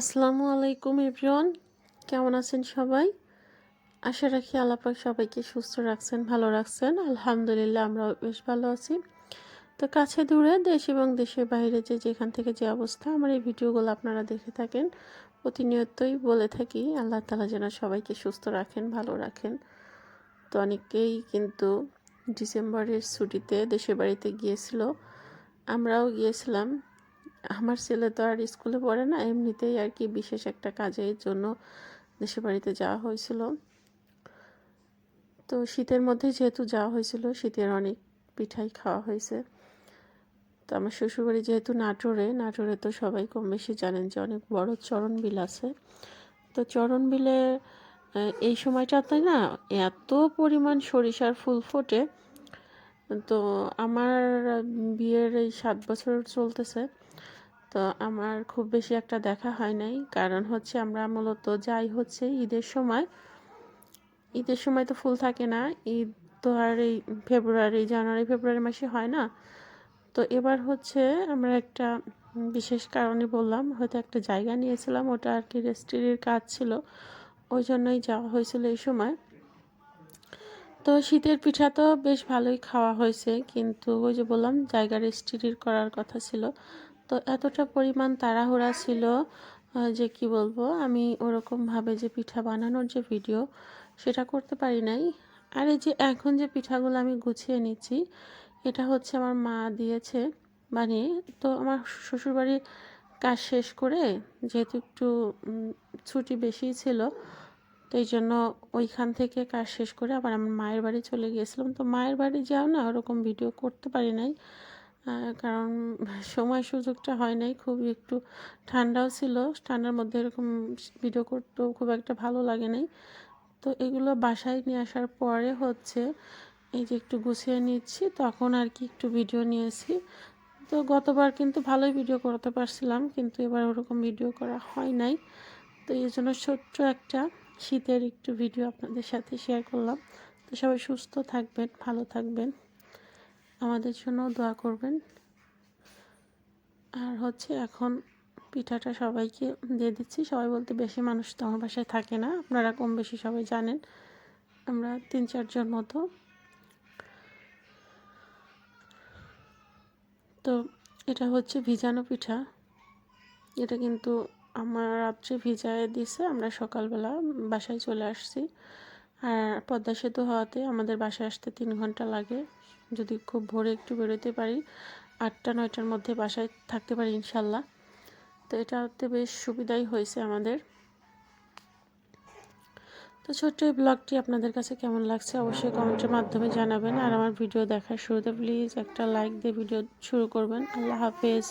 আসসালামু আলাইকুম, এভরিওয়ান। কেমন আছেন সবাই? আশা রাখি আল্লাপাক সবাইকে সুস্থ রাখছেন, ভালো রাখছেন। আলহামদুলিল্লাহ, আমরাও বেশ ভালো আছি। তো কাছে দূরে দেশ এবং দেশের বাইরে যে যেখান থেকে যে অবস্থা, আমার এই ভিডিওগুলো আপনারা দেখে থাকেন, প্রতিনিয়তই বলে থাকি, আল্লাহ তালা যেন সবাইকে সুস্থ রাখেন, ভালো রাখেন। তো অনেকেই কিন্তু ডিসেম্বরের ছুটিতে দেশের বাড়িতে গিয়েছিল। আমরাও গিয়েছিলাম। আমার ছেলে তো আর স্কুলে পড়ে না, এমনিতেই আর কি বিশেষ একটা কাজের জন্য দেশের বাড়িতে যাওয়া হয়েছিল। তো শীতের মধ্যে যেহেতু যাওয়া হয়েছিল, শীতের অনেক পিঠাই খাওয়া হয়েছে। তো আমার শ্বশুরবাড়ি যেহেতু নাটোরে নাটোরে তো সবাই কম বেশি জানেন যে অনেক বড় চরণ বিল আছে। তো চরণ বিলে এই সময়টাতে না এত পরিমাণ সরিষার ফুল ফোটে। তো আমার বিয়ের এই সাত বছর চলতেছে। তো আমার খুব বেশি একটা দেখা হয় নাই। কারণ হচ্ছে আমরা মূলত যাই হচ্ছে ঈদের সময়। ঈদের সময় তো ফুল থাকে না। ঈদ তো আর এই ফেব্রুয়ারি, জানুয়ারি, ফেব্রুয়ারি মাসে হয় না। তো এবার হচ্ছে আমরা একটা বিশেষ কারণে বললাম, হয়তো একটা জায়গা নিয়েছিলাম, ওটা আর কি রেস্ট্রির কাজ ছিল। ওই জন্যই যাওয়া হয়েছিল এই সময়। তো শীতের পিঠা তো বেশ ভালোই খাওয়া হয়েছে, কিন্তু ওই যে বললাম, জায়গা রেস্ট্রির করার কথা ছিল। তো এতটা পরিমাণ তাড়াহুড়া ছিল যে কি বলব, আমি ওরকমভাবে যে পিঠা বানানোর যে ভিডিও সেটা করতে পারি নাই। আর এই যে এখন যে পিঠাগুলো আমি গুছিয়ে নিচ্ছি, এটা হচ্ছে আমার মা দিয়েছে বানিয়ে। তো আমার শ্বশুরবাড়ির কাজ শেষ করে, যেহেতু একটু ছুটি বেশি ছিল, তো এই জন্য ওইখান থেকে কাজ শেষ করে আবার আমার মায়ের বাড়ি চলে গিয়েছিলাম। তো মায়ের বাড়ি যাও না, ওরকম ভিডিও করতে পারি নাই। কারণ সময় সুযোগটা হয় নাই খুবই একটু ঠান্ডাও ছিল, ঠান্ডার মধ্যে এরকম ভিডিও করতেও খুব একটা ভালো লাগে নাই। তো এগুলো বাসায় নিয়ে আসার পরে হচ্ছে এই যে একটু গুছিয়ে নিচ্ছি, তখন আর কি একটু ভিডিও নিয়েছি। তো গতবার কিন্তু ভালোই ভিডিও করতে পারছিলাম, কিন্তু এবার ওরকম ভিডিও করা হয় নাই। তো এই জন্য ছোট্ট একটা শীতের একটু ভিডিও আপনাদের সাথে শেয়ার করলাম। তো সবাই সুস্থ থাকবেন, ভালো থাকবেন। আমাদের জন্য দোয়া করবেন। আর হচ্ছে এখন পিঠাটা সবাইকে দিয়ে দিচ্ছি। সবাই বলতে বেশি মানুষ তো আমার বাসায় থাকে না, আপনারা কম বেশি সবাই জানেন। আমরা তিন চারজন মতো। তো এটা হচ্ছে ভিজানো পিঠা। এটা কিন্তু আমার রাত্রে ভিজায় দিছে, আমরা সকালবেলা বাসায় চলে আসছি। আর পদ্মা সেতু হওয়াতে আমাদের বাসায় আসতে তিন ঘণ্টা লাগে। যদি খুব ভোরে একটু বেরোতে পারি, আটটা, নয়টার মধ্যে বাসায় থাকতে পারি ইনশাল্লাহ। তো এটাতে বেশ সুবিধাই হয়েছে আমাদের। তো ছোট্ট এই ব্লগটি আপনাদের কাছে কেমন লাগছে অবশ্যই কমেন্টের মাধ্যমে জানাবেন। আর আমার ভিডিও দেখার শুরুতে প্লিজ একটা লাইক দিয়ে ভিডিও শুরু করবেন। আল্লাহ হাফেজ।